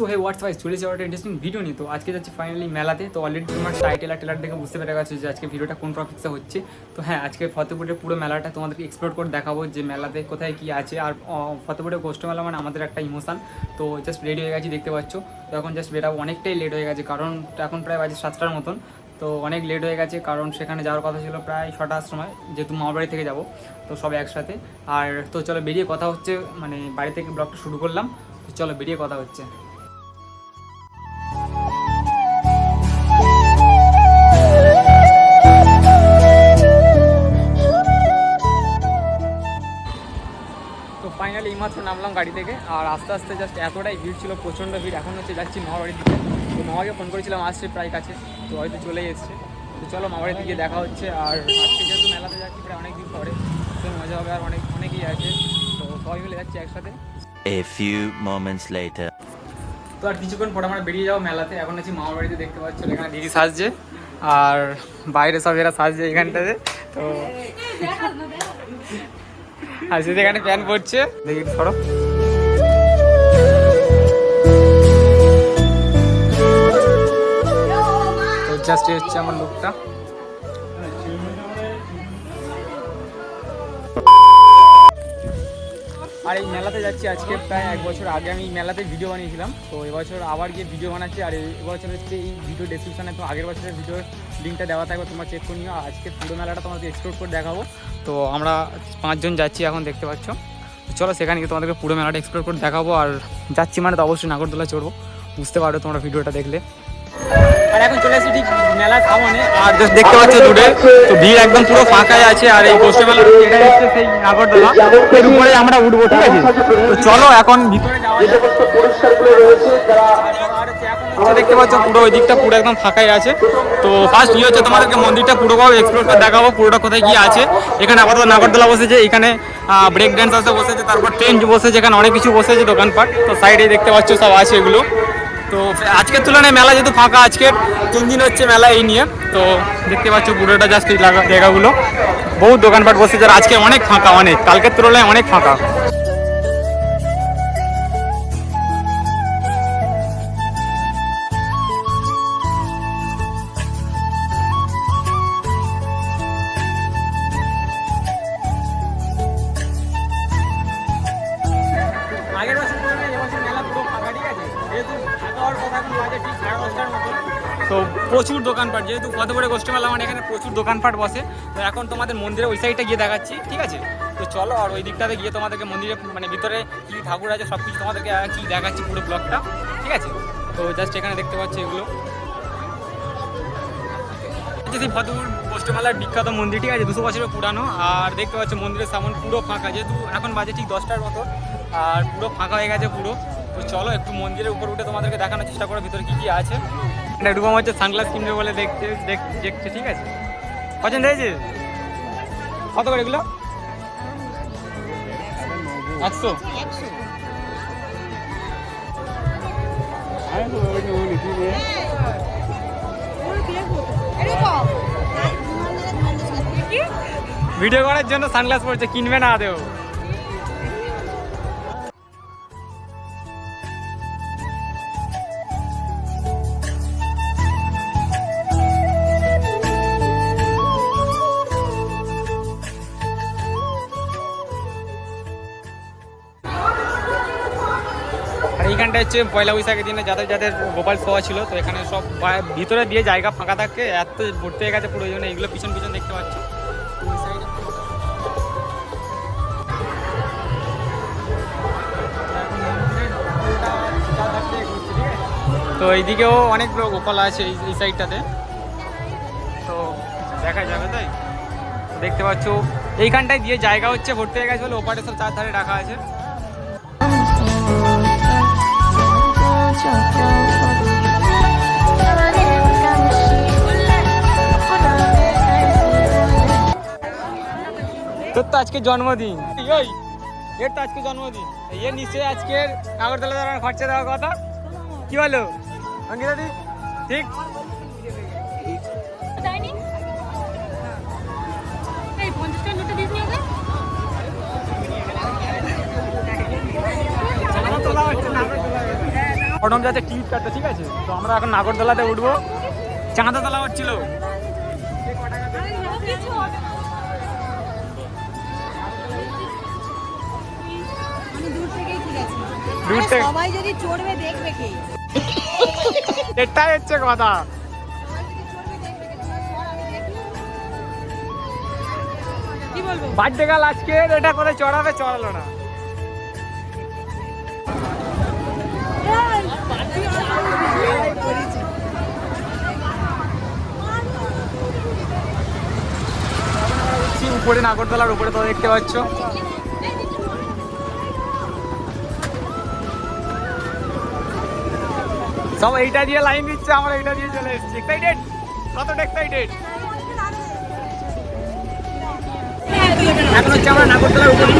So hey হোয়াটস wise চলে একটা interesting video নিয়ে। তো আজকে যাচ্ছি ফাইনালি মেলাতে। তো অলরেডি তোমার টাইটেল আর টেলার দেখে বুঝতে পেরে গেছো যে আজকে ভিডিওটা কোন টপিক্সে হচ্ছে। তো হ্যাঁ আজকে ফতেপুরের পুরো মেলাটা তোমাদেরকে এক্সপ্লোর করে দেখাবো যে মেলাতে কোথায় কি আছে। আর ফতেপুরের গোষ্ঠ মেলা মানে আমাদের একটা ইমোশান তো জাস্ট রেডি হয়ে গেছি, দেখতে পাচ্ছ। তো এখন জাস্ট বেরাবো অনেকটাই লেট হয়ে গেছে, কারণ এখন প্রায় বাজে সাতটার মতন। তো অনেক লেট হয়ে গেছে, কারণ সেখানে যাওয়ার কথা ছিল প্রায় ছটার সময়, যেহেতু মামার বাড়ি থেকে যাব। তো সব একসাথে। আর তো চলো বেরিয়ে কথা হচ্ছে মানে বাড়ি থেকে ব্লগটা শুরু করলাম। তো চলো বেরিয়ে কথা হচ্ছে। এইমাত্র নামলাম গাড়ি থেকে। আর আস্তে আস্তে জাস্ট এতটাই ভিড় ছিল প্রচণ্ড ভিড়। এখন হচ্ছে যাচ্ছি মামাবাড়ির দিকে। তো মামাকে ফোন করেছিলাম আসছে প্রায় কাছে। তো হয়তো চলেই এসছে। তো চলো মামাবাড়ির দিকে দেখা হচ্ছে। আর আজকে যেহেতু মেলাতে যাচ্ছি প্রায় অনেক দিন পরে তো মজা হবে আর অনেক অনেকেই আছে। তো সবাই মিলে যাচ্ছি একসাথে। A few moments later. তো আর কিছুক্ষণ পরে আমরা বেরিয়ে যাব মেলাতে। এখন আছি মামার বাড়িতে দেখতে পাচ্ছ এখানে দিদি সাজছে। আর বাইরে সব এরা সাজছে এখানটাতে। তো যেখানে এখানে প্যান পড়ছে দেখি সরো। জাস্ট হচ্ছে আমার লুকটা আর এই মেলাতে যাচ্ছি আজকে প্রায় এক বছর আগে। আমি মেলাতে ভিডিও বানিয়েছিলাম। তো এবছর আবার গিয়ে ভিডিও বানাচ্ছি। আর এই বছর হচ্ছে এই ভিডিও ডেসক্রিপশনে তো আগের বছরের ভিডিওর লিঙ্কটা দেওয়া থাকবে, তোমরা চেক করে নিও। আজকে পুরো মেলাটা তোমাদের এক্সপ্লোর করে দেখাবো। তো আমরা পাঁচজন যাচ্ছি এখন, দেখতে পাচ্ছ। চলো সেখানে গিয়ে তোমাদেরকে পুরো মেলাটা এক্সপ্লোর করে দেখাবো। আর যাচ্ছি মানে তো অবশ্যই নাগরদোলা চড়বো। বুঝতে পারো তোমরা ভিডিওটা দেখলে। আর এখন চলে ঠিক আর জাস্ট দেখতে তো ভিড় একদম পুরো ফাঁকাই আছে, আর এই আমরা উঠবো, ঠিক তো চলো এখন দেখতে পুরো পুরো একদম ফাঁকাই আছে। তো ফার্স্ট ইয়ে তোমাদেরকে মন্দিরটা পুরোভাবে এক্সপ্লোর করে দেখাবো, পুরোটা কোথায় কি আছে। এখানে আপাতত নাগরদোলা বসেছে, এখানে ব্রেক ড্যান্স আছে বসেছে, তারপর ট্রেন বসেছে, এখানে অনেক কিছু বসেছে দোকানপাট। তো সাইডে দেখতে পাচ্ছ সব আছে এগুলো। তো আজকের তুলনায় মেলা যেহেতু ফাঁকা আজকের তিন দিন হচ্ছে মেলা এই নিয়ে। তো দেখতে পাচ্ছ পুরোটা জাস্ট এই জায়গাগুলো। বহু দোকানপাট বসেছে আর আজকে অনেক ফাঁকা, অনেক। কালকের তুলনায় অনেক ফাঁকা। প্রচুর দোকানপাট, যেহেতু ফতেপুরে গোষ্ঠী মেলা মানে এখানে প্রচুর দোকানপাট বসে, তো এখন তোমাদের মন্দিরে ওই সাইডটা গিয়ে দেখাচ্ছি, ঠিক আছে? তো চলো, আর ওই দিকটাতে গিয়ে তোমাদেরকে মন্দিরে মানে ভিতরে কী ঠাকুর আছে সব কিছু তোমাদেরকে কি দেখাচ্ছি পুরো ব্লগটা ঠিক আছে? তো জাস্ট এখানে দেখতে পাচ্ছি এগুলো। সেই ফতেপুর গোষ্ঠীমেলার বিখ্যাত মন্দির, ঠিক আছে? দুশো বছরের পুরানো, আর দেখতে পাচ্ছ মন্দিরের সামন পুরো ফাঁকা, যেহেতু এখন বাজে ঠিক দশটার মতো, আর পুরো ফাঁকা হয়ে গেছে পুরো। তো চলো একটু মন্দিরের উপর উঠে তোমাদেরকে দেখানোর চেষ্টা করো ভিতরে কী কী আছে। এটা রূপম হচ্ছে সানগ্লাস কিনবে বলে দেখতে দেখ- দেখছে ঠিক আছে? পছন্দ হয়েছে? কত করে এগুলো? একশো? ভিডিও করার জন্য সানগ্লাস পড়ছে কিনবে না আদেও এইখানটা হচ্ছে পয়লা বৈশাখের দিনে যাদের যাদের গোপাল শোয়া ছিল, তো এখানে সব ভিতরে দিয়ে জায়গা ফাঁকা থাকে, এত ভর্তি হয়ে গেছে পুরো জন্য এগুলো পিছন পিছন দেখতে পাচ্ছ। তো এইদিকেও অনেকগুলো গোপাল আছে এই সাইডটাতে তো দেখা যাবে তাই। দেখতে পাচ্ছ, এইখানটায় দিয়ে জায়গা হচ্ছে ভর্তি হয়ে গেছে বলে ওপারে সব চার ধারে রাখা আছে। তোর তো আজকে জন্মদিন। ওই এর তো আজকে জন্মদিন। এর নিশ্চয়ই আজকের নাগরদোলা দাঁড়ানোর খরচা দেওয়ার কথা। কি বলো? অঙ্কিতা ঠিক? প্রণব যাচ্ছে টিকিট কাটতে ঠিক আছে? তো আমরা এখন নাগরদোলাতে উঠবো। চাঁদাতলা হচ্ছিল। সবাই যদি চড়বে দেখবে কে? এটাই হচ্ছে কথা। বার্থডে আজকে এটা করে চড়াবে চড়ালো না। উপরে নাগরদোলার উপরে তো দেখতে পাচ্ছ। সব এইটা দিয়ে লাইন দিচ্ছে, আমরা এইটা দিয়ে চলে এসেছি। এক্সাইটেড কতটা এক্সাইটেড এখন হচ্ছে আমরা নাগরদোলার উপরে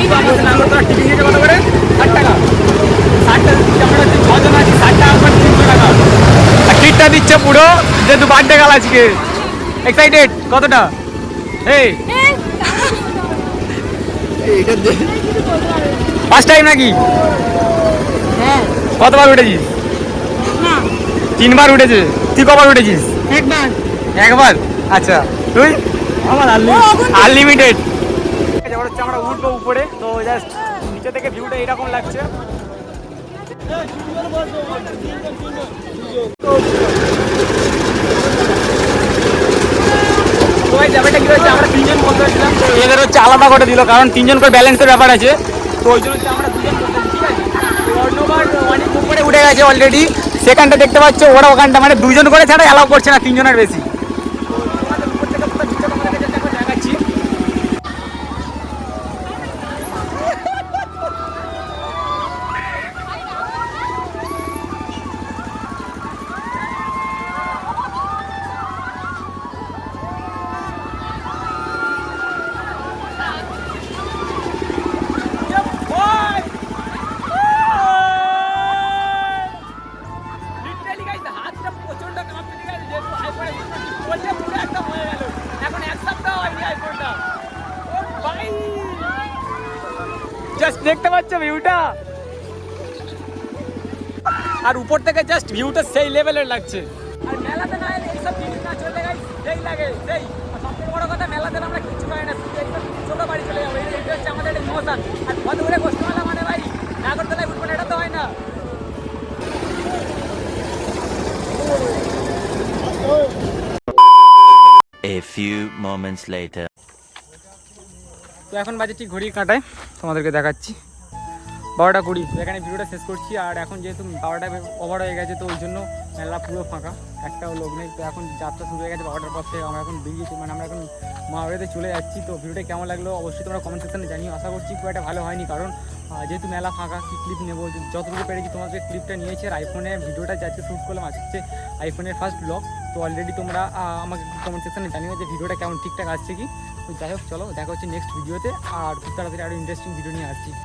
হচ্ছে টিকিট কত করে? টাকা। ছজন তিনশো টাকা। আর দিচ্ছে পুরো, যেহেতু বার্থডে কাল আজকে। এক্সাইটেড কতটা? এই ফার্স্ট টাইম নাকি? হ্যাঁ। কতবার উঠেছিস? না। তিনবার উঠেছে। তুই কবার উঠেছিস? একবার। একবার? আচ্ছা। তুই? আমার আনলিমিটেড এবার হচ্ছে আমরা উঠবো উপরে। তো জাস্ট নিচে থেকে ভিউটা এরকম লাগছে তো এই ব্যাপারটা কি এদের হচ্ছে আলাদা করে দিল, কারণ তিনজন করে ব্যালেন্সের ব্যাপার আছে। তো ওই জন্য উঠে গেছে অলরেডি সেখানটা দেখতে পাচ্ছ, ওরা ওখানটা মানে দুজন করে ছাড়া অ্যালাউ করছে না, তিনজনের বেশি। Just দেখতে পাচ্ছ ভিউটা আর উপর থেকে জাস্ট ভিউটা সেই লেভেলের লাগছে। আর মেলাতে না এলে এইসব জিনিস না চলতে গাই সেই লাগে সেই আর সবথেকে বড় কথা মেলাতে আমরা কিচ্ছু পাই না শুধু এইসব ছোটো বাড়ি চলে যাব। এই- হচ্ছে আমাদের একটা ইমোশন আর কত করে কষ্ট মেলা মানে ভাই নাগরদোলায় উঠবো এটা তো হয় না। A few moments later. তো এখন বাজে ঠিক ঘড়ির কাঁটায়, তোমাদেরকে দেখাচ্ছি। বারোটা কুড়ি এখানে ভিডিওটা শেষ করছি, আর এখন যেহেতু বারোটা ওভার হয়ে গেছে, তো ওই জন্য মেলা পুরো ফাঁকা, একটাও লোক নেই। তো এখন যাত্রা শুরু হয়ে গেছে বারোটার পর থেকে, আমরা এখন বেরিয়েছি মানে আমরা এখন মাওয়ারিতে চলে যাচ্ছি। তো ভিডিওটা কেমন লাগল অবশ্যই তোমরা কমেন্ট সেকশনে জানিও। আশা করছি খুব একটা ভালো হয়নি, কারণ যেহেতু মেলা ফাঁকা, কি ক্লিপ নেব? যতটুকু পেরেছি তোমাদের ক্লিপটা নিয়েছি, আর আইফোনে ভিডিওটা যে আজকে শ্যুট করলাম, আজকে আইফোনের ফার্স্ট ব্লগ তো অলরেডি তোমরা আমাকে কমেন্ট সেকশনে জানিও যে ভিডিওটা কেমন, ঠিকঠাক আসছে কি? যাই হোক, চলো দেখা হচ্ছে নেক্সট ভিডিওতে আর খুব তাড়াতাড়ি আরও ইন্টারেস্টিং ভিডিও নিয়ে আসছি।